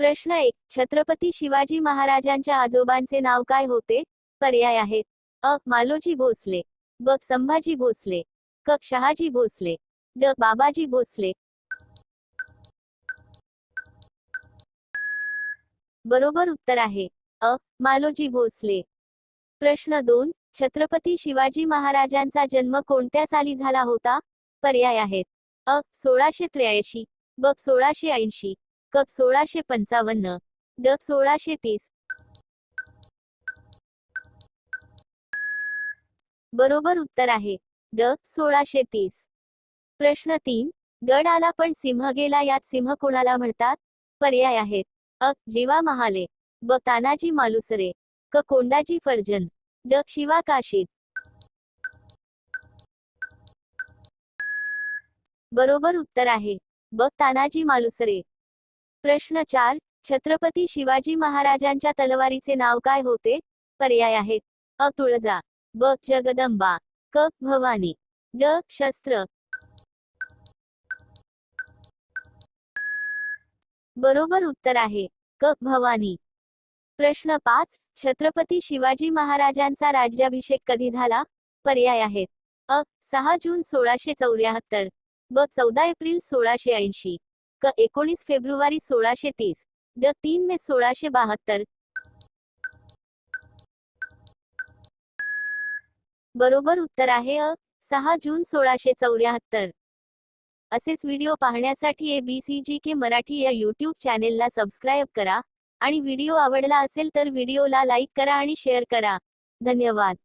प्रश्न एक छत्रपती शिवाजी महाराजांच्या आजोबांचे नाव काय होते? पर्याय आहेत अ. मालोजी भोसले. ब. संभाजी भोसले. क. शहाजी भोसले. ड. बाबाजी भोसले. बरोबर उत्तर आहे. अ. मालोजी भोसले. प्रश्न दोन छत्रपती शिवाजी महाराजांचा जन्म कोणत्या साली झाला होता? पर्याय आहेत. अ. सोळाशे त्र्याऐंशी. ब. सोळाशे ऐंशी. कप सोळाशे पंचावन्न ड सोळाशे तीस. बरोबर उत्तर आहे ड सोळाशे तीस. प्रश्न तीन गड आला पण सिंह गेला यात सिंह कोणाला म्हणतात? पर्याय आहेत. अ जीवा महाले ब तानाजी मालुसरे क कोंडाजी फर्जन ड शिवा काशीद. बरोबर उत्तर आहे ब तानाजी मालुसरे. प्रश्न चार छत्रपती शिवाजी महाराजांच्या तलवारीचे नाव काय होते? पर्याय आहेत. अ. तुळजा ब. जगदंबा क. भवानी ड. शस्त्र. बरोबर उत्तर आहे क. भवानी. प्रश्न पाच छत्रपती शिवाजी महाराजांचा राज्याभिषेक कधी झाला? पर्याय आहेत. अ. सहा जून सोळाशे चौऱ्याहत्तर ब. चौदा एप्रिल सोळाशे ऐंशी. क एकोणीस फेब्रुवारी सोळाशे तीस ड तीन मे सोळाशे बहात्तर. बरोबर उत्तर आहे अ सहा जून सोळाशे चौऱ्याहत्तर. असेच व्हिडिओ पाहण्यासाठी एबीसीजी के मराठी या यूट्यूब चॅनेलला सबस्क्राईब करा आणि व्हिडिओ आवडला असेल तर व्हिडिओला लाईक करा आणि शेअर करा. धन्यवाद.